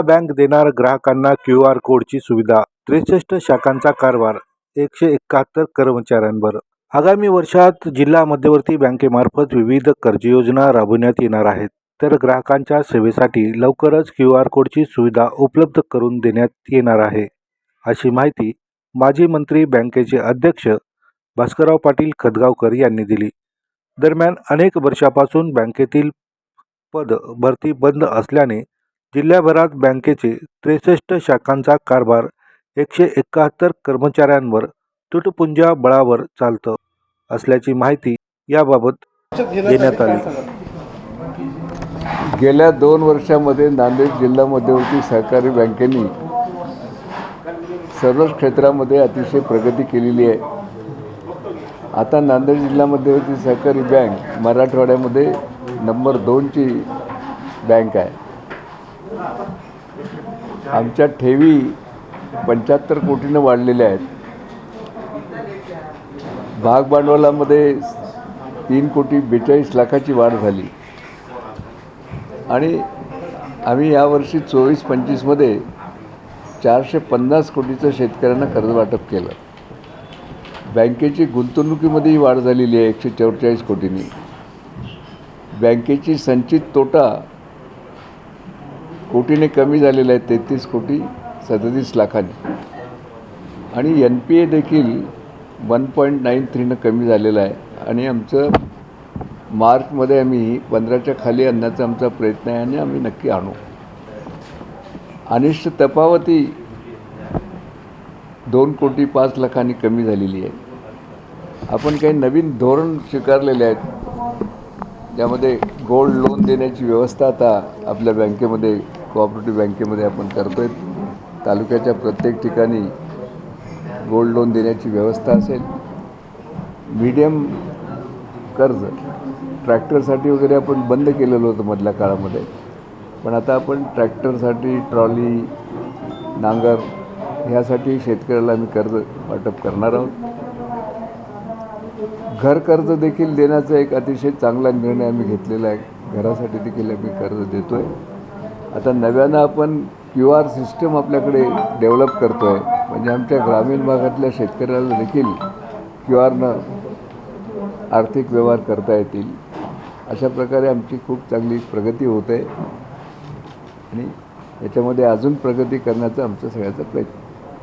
Bank देणार ग्राहकांना Q R कोडची सुविधा त्रेसष्ट शाखांचा कारभार एकशे एकाहत्तर कर्मचाऱ्यांवर. आगामी वर्षात जिल्हा मध्यवर्ती बँकेमार्फत विविध कर्ज योजना राबवण्यात येणार आहेत. तर ग्राहकांच्या सेवेसाठी लवकरच क्यू आर कोडची सुविधा उपलब्ध करून देण्यात येणार आहे. अशी माहिती माजी मंत्री बँकेचे अध्यक्ष भास्करराव पाटील खदगावकर यांनी दिली. दरम्यान अनेक वर्षापासून बँकेतील पद भरती बंद असल्याने जिल्ह्याभरात बँकेचे त्रेसष्ट शाखांचा कारभार एकशे एकाहत्तर कर्मचाऱ्यांवर तुटपुंजा बळावर चालतं असल्याची माहिती याबाबत देण्यात आली. गेल्या दोन वर्षामध्ये नांदेड जिल्हा मध्यवर्ती सहकारी बँकेने सर्वच क्षेत्रामध्ये अतिशय प्रगती केलेली आहे. आता नांदेड जिल्हा मध्यवर्ती सहकारी बँक मराठवाड्यामध्ये नंबर दोनची बँक आहे. आमच्या ठेवी पंच्याहत्तर कोटीनं वाढलेल्या आहेत. भाग भांडवलामध्ये तीन कोटी बेचाळीस लाखाची वाढ झाली. आणि आम्ही यावर्षी चोवीस पंचवीसमध्ये चारशे पन्नास कोटीचं शेतकऱ्यांना कर्ज वाटप केलं. बँकेची गुंतवणुकीमध्येही वाढ झालेली आहे एकशे चौवेचाळीस कोटींनी. बँकेची संचित तोटा कोटीने कमी झालेलं आहे तेहतीस कोटी सदतीस लाखांनी. आणि एन पी ए देखील वन पॉईंट नाईन थ्रीनं कमी झालेलं आहे. आणि आमचं मार्चमध्ये आम्ही पंधराच्या खाली आणण्याचा आमचा प्रयत्न आहे आणि आम्ही नक्की आणू. अनिष्ट तपावती दोन कोटी पाच लाखांनी कमी झालेली आहे. आपण काही नवीन धोरण स्वीकारलेले आहेत. ज्यामध्ये गोल्ड लोन देण्याची व्यवस्था आता आपल्या बँकेमध्ये कोऑपरेटिव्ह बँकेमध्ये आपण करतो आहे तालुक्याच्या प्रत्येक ठिकाणी गोल्ड लोन देण्याची व्यवस्था असेल. मीडियम कर्ज ट्रॅक्टरसाठी वगैरे आपण बंद केलेलं होतं मधल्या काळामध्ये. पण आता आपण ट्रॅक्टरसाठी ट्रॉली नांगर ह्यासाठी शेतकऱ्याला आम्ही कर्ज वाटप करणार आहोत. घर कर्ज देखील देण्याचा एक अतिशय चांगला निर्णय आम्ही घेतलेला आहे. घरासाठी देखील आम्ही कर्ज देतो आहे आता नव्यानं आपण क्यू आर सिस्टम आपल्याकडे डेव्हलप करतो आहे म्हणजे आमच्या ग्रामीण भागातल्या शेतकऱ्याला देखील क्यू आरनं आर्थिक व्यवहार करता येतील. अशा प्रकारे आमची खूप चांगली प्रगती होत. आहे आणि याच्यामध्ये अजून प्रगती करण्याचा आमचा सगळ्याचा प्रयत्न